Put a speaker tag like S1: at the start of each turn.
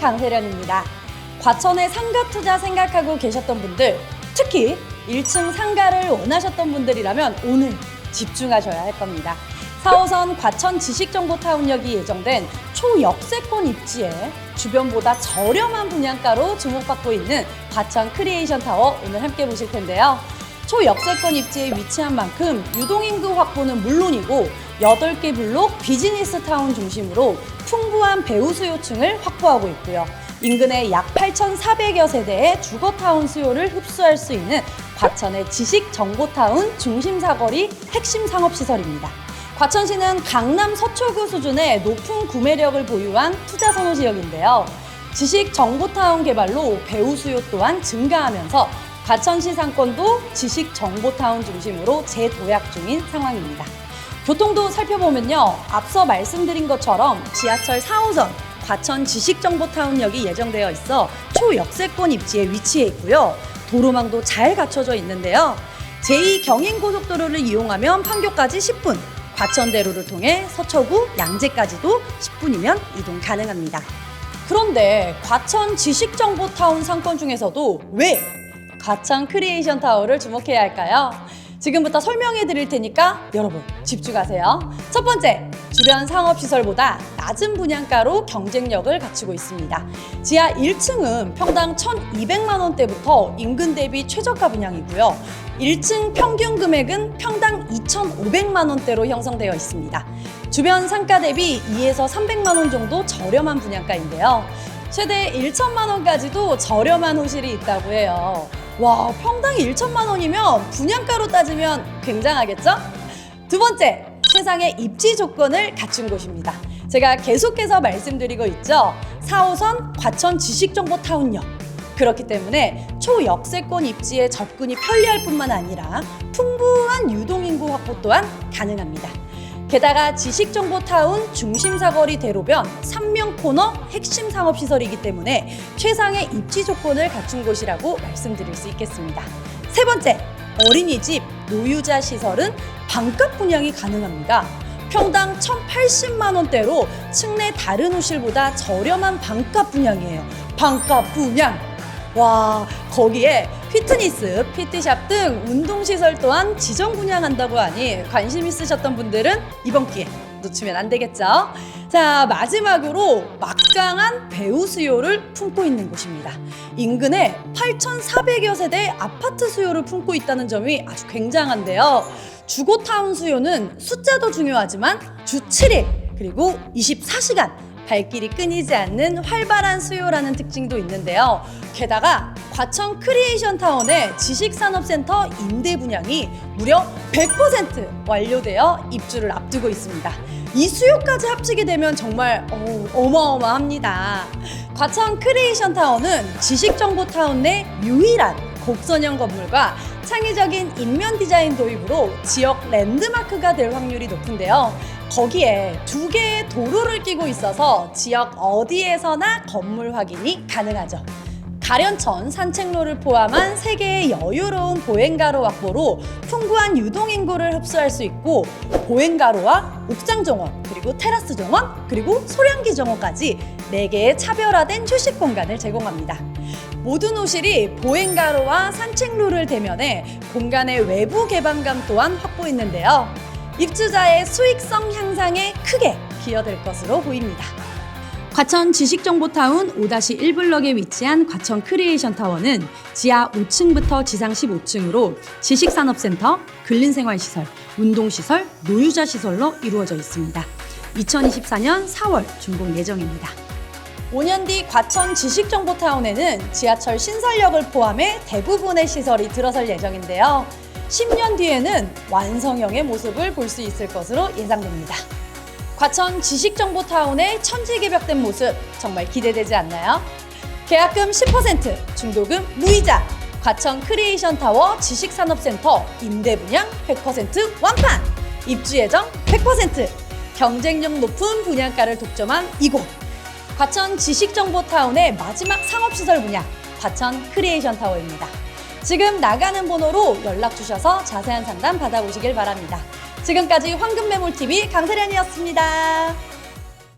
S1: 강세련입니다. 과천의 상가 투자 생각하고 계셨던 분들, 특히 1층 상가를 원하셨던 분들이라면 오늘 집중하셔야 할 겁니다. 4호선 과천 지식정보타운역이 예정된 초역세권 입지에 주변보다 저렴한 분양가로 주목받고 있는 과천 크리에이션 타워 오늘 함께 보실 텐데요. 초역세권 입지에 위치한 만큼 유동인구 확보는 물론이고 8개 블록 비즈니스 타운 중심으로 풍부한 배우 수요층을 확보하고 있고요. 인근의 약 8,400여 세대의 주거타운 수요를 흡수할 수 있는 과천의 지식 정보타운 중심 사거리 핵심 상업시설입니다. 과천시는 강남 서초구 수준의 높은 구매력을 보유한 투자 선호 지역인데요. 지식 정보타운 개발로 배우 수요 또한 증가하면서 과천시 상권도 지식 정보타운 중심으로 재도약 중인 상황입니다. 교통도 살펴보면요. 앞서 말씀드린 것처럼 지하철 4호선 과천 지식정보타운역이 예정되어 있어 초역세권 입지에 위치해 있고요. 도로망도 잘 갖춰져 있는데요. 제2경인고속도로를 이용하면 판교까지 10분, 과천대로를 통해 서초구 양재까지도 10분이면 이동 가능합니다. 그런데 과천 지식정보타운 상권 중에서도 왜 과천 크리에이션 타워를 주목해야 할까요? 지금부터 설명해 드릴 테니까 여러분 집중하세요. 첫 번째, 주변 상업시설보다 낮은 분양가로 경쟁력을 갖추고 있습니다. 지하 1층은 평당 1,200만 원대부터 인근 대비 최저가 분양이고요. 1층 평균 금액은 평당 2,500만 원대로 형성되어 있습니다. 주변 상가 대비 2에서 300만 원 정도 저렴한 분양가인데요. 최대 1천만 원까지도 저렴한 호실이 있다고 해요. 와, 평당 1천만 원이면 분양가로 따지면 굉장하겠죠? 두 번째, 최상의 입지 조건을 갖춘 곳입니다. 제가 계속해서 말씀드리고 있죠. 4호선 과천 지식정보타운역. 그렇기 때문에 초역세권 입지에 접근이 편리할 뿐만 아니라 풍부한 유동인구 확보 또한 가능합니다. 게다가 지식정보타운 중심사거리 대로변 삼명 코너 핵심 상업시설이기 때문에 최상의 입지 조건을 갖춘 곳이라고 말씀드릴 수 있겠습니다. 세 번째, 어린이집, 노유자 시설은 반값 분양이 가능합니다. 평당 1,080만 원대로 층내 다른 호실보다 저렴한 반값 분양이에요. 반값 분양. 와, 거기에 피트니스, PT샵 등 운동시설 또한 지정 분양한다고 하니 관심 있으셨던 분들은 이번 기회 놓치면 안 되겠죠? 자, 마지막으로 막강한 배우 수요를 품고 있는 곳입니다. 인근에 8,400여 세대 아파트 수요를 품고 있다는 점이 아주 굉장한데요. 주거타운 수요는 숫자도 중요하지만 주 7일 그리고 24시간 발길이 끊이지 않는 활발한 수요라는 특징도 있는데요. 게다가 과천 크리에이션 타운의 지식산업센터 임대 분양이 무려 100% 완료되어 입주를 앞두고 있습니다. 이 수요까지 합치게 되면 정말 어, 어마어마합니다. 과천 크리에이션 타운은 지식정보타운 내 유일한 곡선형 건물과 창의적인 인면 디자인 도입으로 지역 랜드마크가 될 확률이 높은데요. 거기에 두 개의 도로를 끼고 있어서 지역 어디에서나 건물 확인이 가능하죠. 가련천 산책로를 포함한 세개의 여유로운 보행가로 확보로 풍부한 유동인구를 흡수할 수 있고 보행가로와 옥상 정원 그리고 테라스 정원 그리고 소량기 정원까지 네개의 차별화된 휴식 공간을 제공합니다. 모든 호실이 보행가로와 산책로를 대면해 공간의 외부 개방감 또한 확보했는데요. 입주자의 수익성 향상에 크게 기여될 것으로 보입니다. 과천 지식정보타운 5-1블럭에 위치한 과천 크리에이션 타워는 지하 5층부터 지상 15층으로 지식산업센터, 근린생활시설, 운동시설, 노유자 시설로 이루어져 있습니다. 2024년 4월 준공 예정입니다. 5년 뒤 과천 지식정보타운에는 지하철 신설역을 포함해 대부분의 시설이 들어설 예정인데요. 10년 뒤에는 완성형의 모습을 볼 수 있을 것으로 예상됩니다. 과천 지식정보타운의 천지개벽된 모습 정말 기대되지 않나요? 계약금 10%, 중도금 무이자, 과천 크리에이션 타워 지식산업센터 임대 분양 100% 완판, 입주 예정 100%, 경쟁력 높은 분양가를 독점한 이곳. 과천 지식정보타운의 마지막 상업시설 분야, 과천 크리에이션 타워입니다. 지금 나가는 번호로 연락 주셔서 자세한 상담 받아보시길 바랍니다. 지금까지 황금매물TV 강세련이었습니다.